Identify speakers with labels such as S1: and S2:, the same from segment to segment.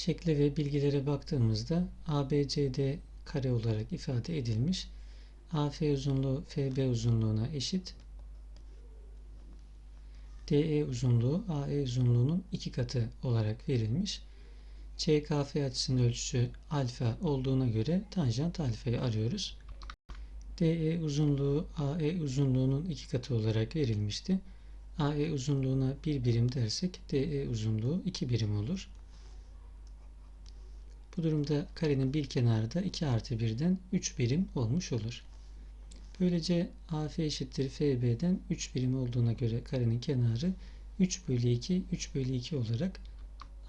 S1: Şekle ve bilgilere baktığımızda ABCD kare olarak ifade edilmiş. AF uzunluğu FB uzunluğuna eşit. DE uzunluğu AE uzunluğunun iki katı olarak verilmiş. CKF açısının ölçüsü alfa olduğuna göre tanjant alfayı arıyoruz. DE uzunluğu AE uzunluğunun iki katı olarak verilmişti. AE uzunluğuna bir birim dersek DE uzunluğu iki birim olur. Bu durumda karenin bir kenarı da 2 artı 1'den 3 birim olmuş olur. Böylece AF eşittir FB'den 3 birim olduğuna göre karenin kenarı 3 bölü 2, 3 bölü 2 olarak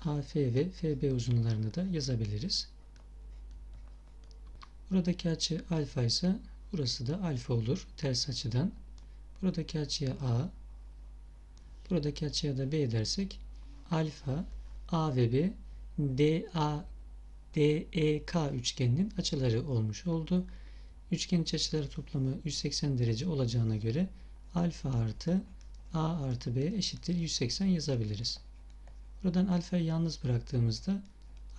S1: AF ve FB uzunlarını da yazabiliriz. Buradaki açı alfa ise burası da alfa olur ters açıdan. Buradaki açıya A, buradaki açıya da B dersek alfa A ve B DA DEK üçgeninin açıları olmuş oldu. Üçgen iç açıları toplamı 180 derece olacağına göre alfa artı A artı B eşittir 180 yazabiliriz. Buradan alfayı yalnız bıraktığımızda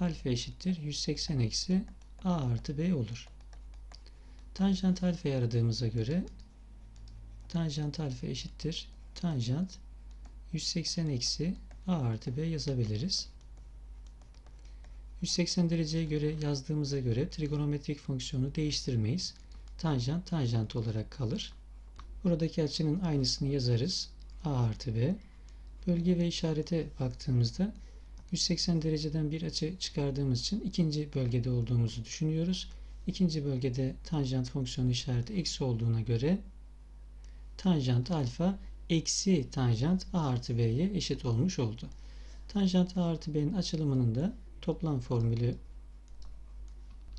S1: alfa eşittir 180 eksi A artı B olur. Tanjant alfayı aradığımıza göre tanjant alfa eşittir tanjant 180 eksi A artı B yazabiliriz. 180 dereceye göre yazdığımıza göre trigonometrik fonksiyonu değiştirmeyiz. Tanjant tanjant olarak kalır. Buradaki açının aynısını yazarız. A artı B. Bölge ve işarete baktığımızda 180 dereceden bir açı çıkardığımız için ikinci bölgede olduğumuzu düşünüyoruz. İkinci bölgede tanjant fonksiyonu işareti eksi olduğuna göre tanjant alfa eksi tanjant a artı b'ye eşit olmuş oldu. Tanjant a artı b'nin açılımının da toplam formülü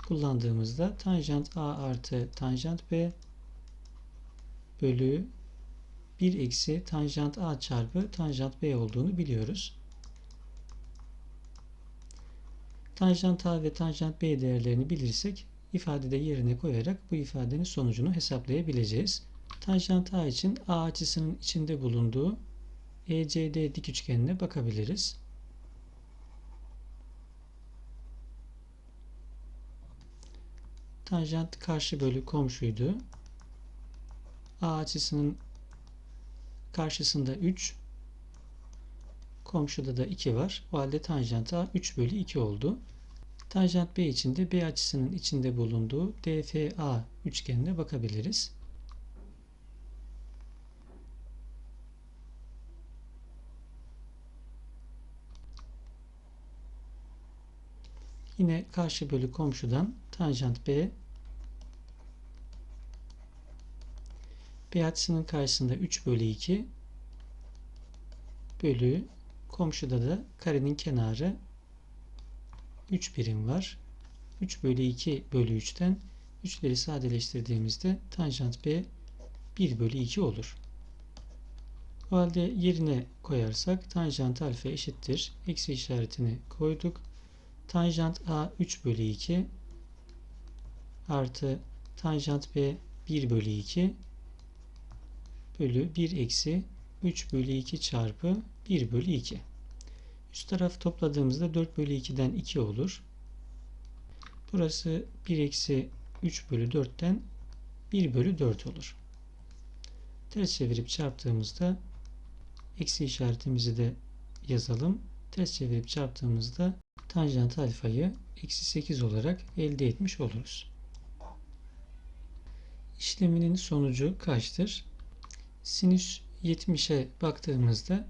S1: kullandığımızda tanjant a artı tanjant b bölü 1 eksi tanjant a çarpı tanjant b olduğunu biliyoruz. Tanjant a ve tanjant b değerlerini bilirsek ifadede yerine koyarak bu ifadenin sonucunu hesaplayabileceğiz. Tanjant a için a açısının içinde bulunduğu ECD dik üçgenine bakabiliriz. Tanjant karşı bölü komşuydu. A açısının karşısında 3, komşuda da 2 var. O halde tanjant A 3 bölü 2 oldu. Tanjant B için de B açısının içinde bulunduğu DFA üçgenine bakabiliriz. Yine karşı bölü komşudan tanjant B B açısının karşısında 3 bölü 2 bölü komşuda da karenin kenarı 3 birim var. 3 bölü 2 bölü 3'ten 3'leri sadeleştirdiğimizde tanjant B 1 bölü 2 olur. O halde yerine koyarsak tanjant alfa eşittir. Eksi işaretini koyduk. Tanjant A 3 bölü 2 artı tanjant B 1 bölü 2 bölü 1 eksi 3 bölü 2 çarpı 1 bölü 2. Üst taraf topladığımızda 4 bölü 2'den 2 olur. Burası 1 eksi 3 bölü 4'ten 1 bölü 4 olur. Ters çevirip çarptığımızda eksi işaretimizi de yazalım. Ters çevirip çarptığımızda tanjant alfayı eksi 8 olarak elde etmiş oluruz. İşleminin sonucu kaçtır? Sinüs 70'e baktığımızda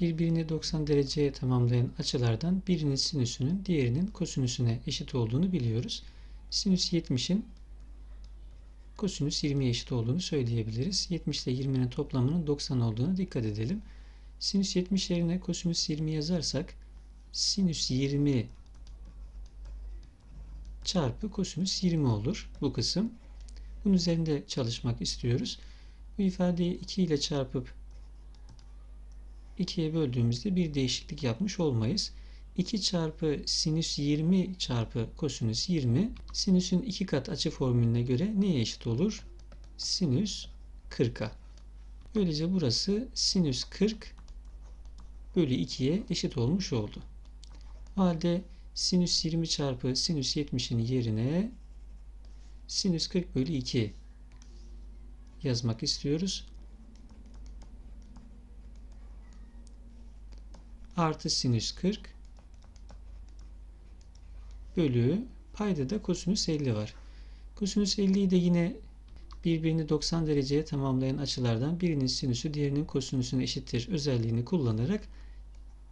S1: birbirini 90 dereceye tamamlayan açılardan birinin sinüsünün diğerinin kosinüsüne eşit olduğunu biliyoruz. Sinüs 70'in kosinüs 20'ye eşit olduğunu söyleyebiliriz. 70 ile 20'nin toplamının 90 olduğunu dikkat edelim. Sinüs 70 yerine kosinüs 20 yazarsak sinüs 20 çarpı kosinüs 20 olur bu kısım. Bunun üzerinde çalışmak istiyoruz. Bu ifadeyi 2 ile çarpıp 2'ye böldüğümüzde bir değişiklik yapmış olmayız. 2 çarpı sinüs 20 çarpı kosinüs 20 sinüsün 2 kat açı formülüne göre neye eşit olur? Sinüs 40'a. Böylece burası sinüs 40 bölü 2'ye eşit olmuş oldu. O halde sinüs 20 çarpı sinüs 70'in yerine sinüs 40 bölü 2 yazmak istiyoruz. Artı sinüs 40 bölü payda da kosinüs 50 var. Kosinüs 50'yi de yine birbirini 90 dereceye tamamlayan açılardan birinin sinüsü diğerinin kosinüsüne eşittir özelliğini kullanarak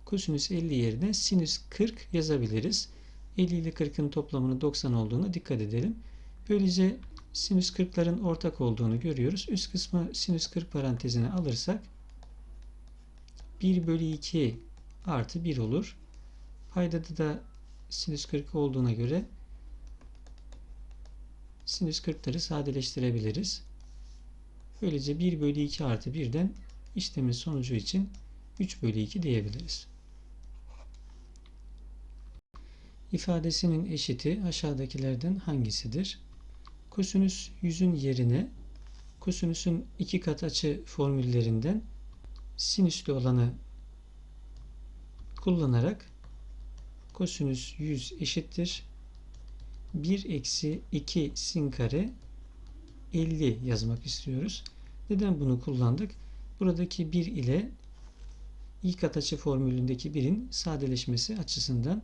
S1: kosinüs 50 yerine sinüs 40 yazabiliriz. 50 ile 40'ın toplamının 90 olduğuna dikkat edelim. Böylece sinüs 40'ların ortak olduğunu görüyoruz. Üst kısmı sinüs 40 parantezine alırsak 1 bölü 2 artı 1 olur. Paydada da sinüs 40 olduğuna göre sinüs 40'ları sadeleştirebiliriz. Böylece 1 bölü 2 artı 1'den işlemin sonucu için 3 bölü 2 diyebiliriz. İfadesinin eşiti aşağıdakilerden hangisidir? Kosinüs 100'ün yerine kosinüsün iki kat açı formüllerinden sinüslü olanı kullanarak kosinüs 100 eşittir 1 eksi 2 sin kare 50 yazmak istiyoruz. Neden bunu kullandık? Buradaki 1 ile ilk kat açı formülündeki 1'in sadeleşmesi açısından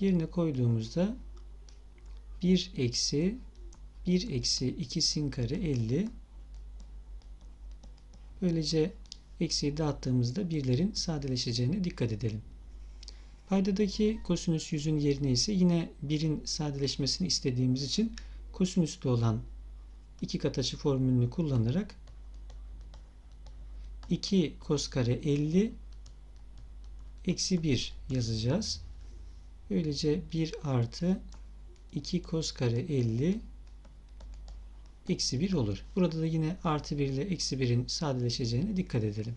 S1: yerine koyduğumuzda 1 eksi 1 eksi 2 sin kare 50 böylece eksiyi dağıttığımızda birlerin sadeleşeceğine dikkat edelim. Paydadaki kosinüs 100'ün yerine ise yine 1'in sadeleşmesini istediğimiz için kosinüslü olan iki kat açı formülünü kullanarak 2 kos kare 50 eksi 1 yazacağız. Böylece 1 artı 2 kos kare 50 eksi 1 olur. Burada da yine artı 1 ile eksi 1'in sadeleşeceğine dikkat edelim.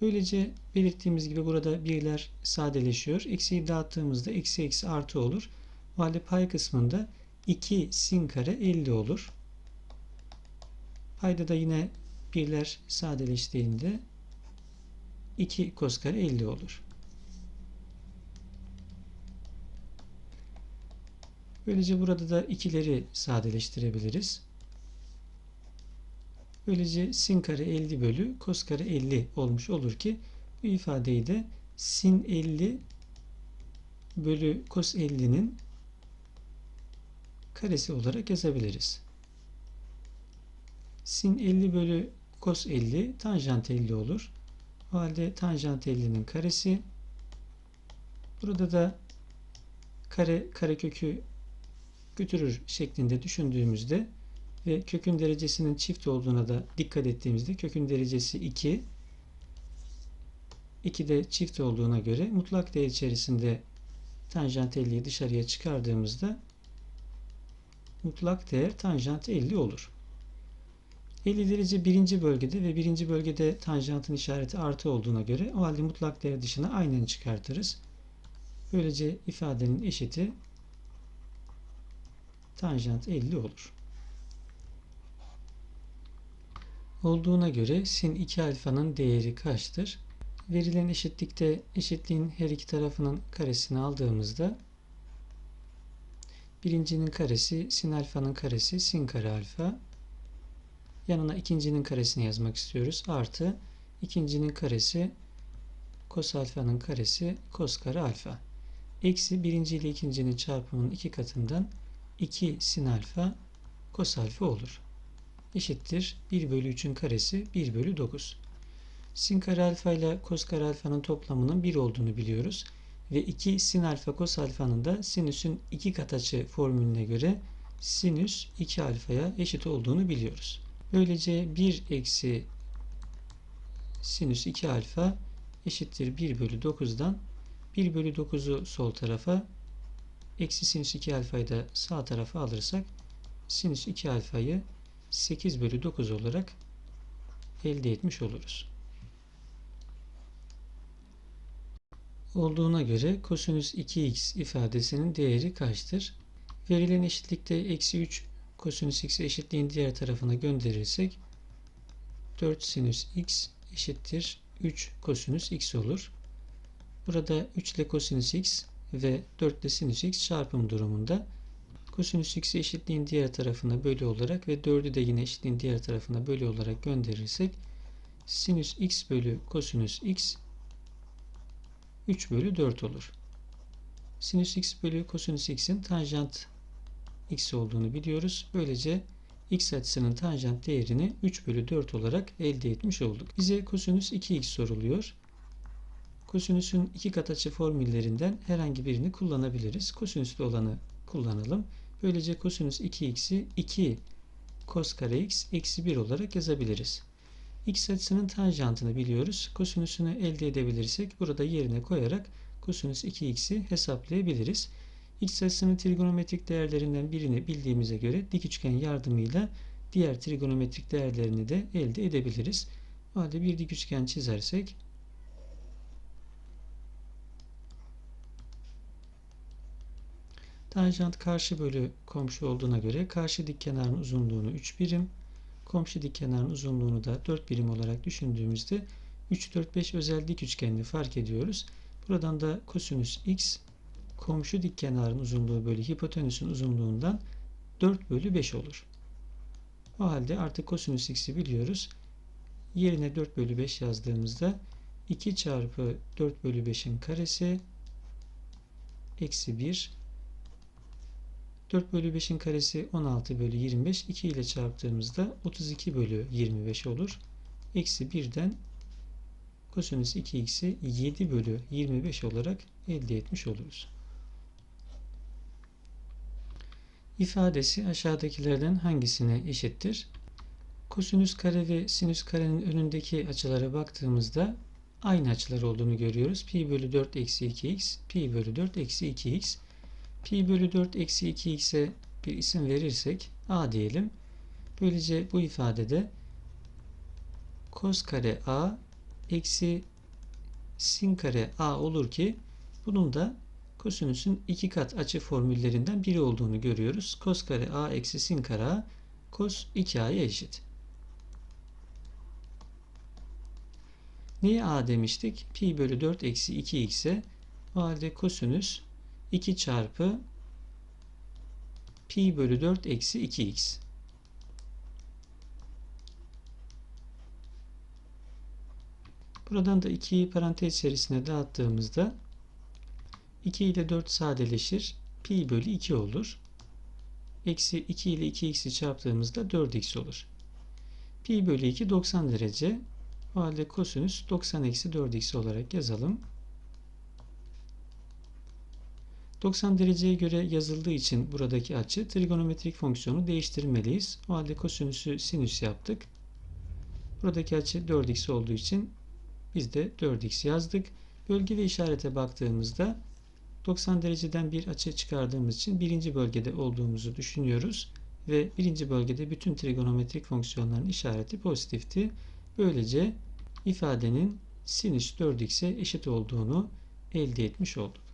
S1: Böylece belirttiğimiz gibi burada birler sadeleşiyor. Eksiyi dağıttığımızda eksi eksi artı olur. O halde pay kısmında 2 sin kare 50 olur. Payda da yine birler sadeleştiğinde 2 kos kare 50 olur. Böylece burada da ikileri sadeleştirebiliriz. Böylece sin kare 50 bölü kos kare 50 olmuş olur ki bu ifadeyi de sin 50 bölü kos 50'nin karesi olarak yazabiliriz. Sin 50 bölü kos 50 tanjant 50 olur. O halde tanjant 50'nin karesi burada da kare karekökü götürür şeklinde düşündüğümüzde ve kökün derecesinin çift olduğuna da dikkat ettiğimizde kökün derecesi 2 2 de çift olduğuna göre mutlak değer içerisinde tanjant 50'yi dışarıya çıkardığımızda mutlak değer tanjant 50 olur. 50 derece birinci bölgede ve birinci bölgede tanjantın işareti artı olduğuna göre o halde mutlak değer dışına aynen çıkartırız. Böylece ifadenin eşiti tanjant 50 olur. Olduğuna göre sin 2 alfanın değeri kaçtır? Verilen eşitlikte eşitliğin her iki tarafının karesini aldığımızda birincinin karesi sin alfanın karesi sin kare alfa yanına ikincinin karesini yazmak istiyoruz. Artı ikincinin karesi kos alfanın karesi kos kare alfa. Eksi birinci ile ikincinin çarpımının iki katından 2 sin alfa kos alfa olur. Eşittir 1 bölü 3'ün karesi 1 bölü 9. Sin kare alfa ile kos kare alfanın toplamının 1 olduğunu biliyoruz. Ve 2 sin alfa kos alfanın da sinüsün 2 kat açı formülüne göre sinüs 2 alfaya eşit olduğunu biliyoruz. Böylece 1 eksi sinüs 2 alfa eşittir 1 bölü 9'dan 1 bölü 9'u sol tarafa eksi sinüs 2 alfayı da sağ tarafa alırsak sinüs 2 alfayı 8 bölü 9 olarak elde etmiş oluruz. Olduğuna göre kosinüs 2x ifadesinin değeri kaçtır? Verilen eşitlikte eksi 3 kosinüs x eşitliğin diğer tarafına gönderirsek 4 sinüs x eşittir 3 kosinüs x olur. Burada 3 ile kosinüs x ve 4 ile sinüs x çarpım durumunda kosinüs x'i eşitliğin diğer tarafına bölü olarak ve 4'ü de yine eşitliğin diğer tarafına bölü olarak gönderirsek sinüs x bölü kosinüs x 3 bölü 4 olur. Sinüs x bölü kosinüs x'in tanjant x olduğunu biliyoruz. Böylece x açısının tanjant değerini 3 bölü 4 olarak elde etmiş olduk. Bize kosinüs 2x soruluyor. Kosinüsün iki kat açı formüllerinden herhangi birini kullanabiliriz. Kosinüslü olanı kullanalım. Böylece kosinüs 2x'i 2 kos kare x eksi 1 olarak yazabiliriz. x açısının tanjantını biliyoruz. Kosinüsünü elde edebilirsek burada yerine koyarak kosinüs 2x'i hesaplayabiliriz. x açısının trigonometrik değerlerinden birini bildiğimize göre dik üçgen yardımıyla diğer trigonometrik değerlerini de elde edebiliriz. O halde bir dik üçgen çizersek Tanjant karşı bölü komşu olduğuna göre karşı dik kenarın uzunluğunu 3 birim, komşu dik kenarın uzunluğunu da 4 birim olarak düşündüğümüzde 3, 4, 5 özel dik üçgenini fark ediyoruz. Buradan da kosinüs x komşu dik kenarın uzunluğu bölü hipotenüsün uzunluğundan 4 bölü 5 olur. O halde artık kosinüs x'i biliyoruz. Yerine 4 bölü 5 yazdığımızda 2 çarpı 4 bölü 5'in karesi eksi 1 4 bölü 5'in karesi 16 bölü 25. 2 ile çarptığımızda 32 bölü 25 olur. Eksi 1'den kosinüs 2x'i 7 bölü 25 olarak elde etmiş oluruz. İfadesi aşağıdakilerden hangisine eşittir? Kosinüs kare ve sinüs karenin önündeki açılara baktığımızda aynı açılar olduğunu görüyoruz. Pi bölü 4 eksi 2x, pi bölü 4 eksi 2x. Pi bölü 4 eksi 2x'e bir isim verirsek a diyelim. Böylece bu ifadede kos kare a eksi sin kare a olur ki bunun da kosinüsün iki kat açı formüllerinden biri olduğunu görüyoruz. Kos kare a eksi sin kare a kos 2a'ya eşit. Niye a demiştik? Pi bölü 4 eksi 2x'e o halde kosinüs 2 çarpı pi bölü 4 eksi 2x. Buradan da 2'yi parantez içerisine dağıttığımızda 2 ile 4 sadeleşir. Pi bölü 2 olur. Eksi 2 ile 2x'i çarptığımızda 4x olur. Pi bölü 2 90 derece. O halde kosinüs 90 eksi 4x olarak yazalım. 90 dereceye göre yazıldığı için buradaki açı trigonometrik fonksiyonu değiştirmeliyiz. O halde kosinüsü sinüs yaptık. Buradaki açı 4x olduğu için biz de 4x yazdık. Bölge ve işarete baktığımızda 90 dereceden bir açı çıkardığımız için birinci bölgede olduğumuzu düşünüyoruz. Ve birinci bölgede bütün trigonometrik fonksiyonların işareti pozitifti. Böylece ifadenin sinüs 4x'e eşit olduğunu elde etmiş olduk.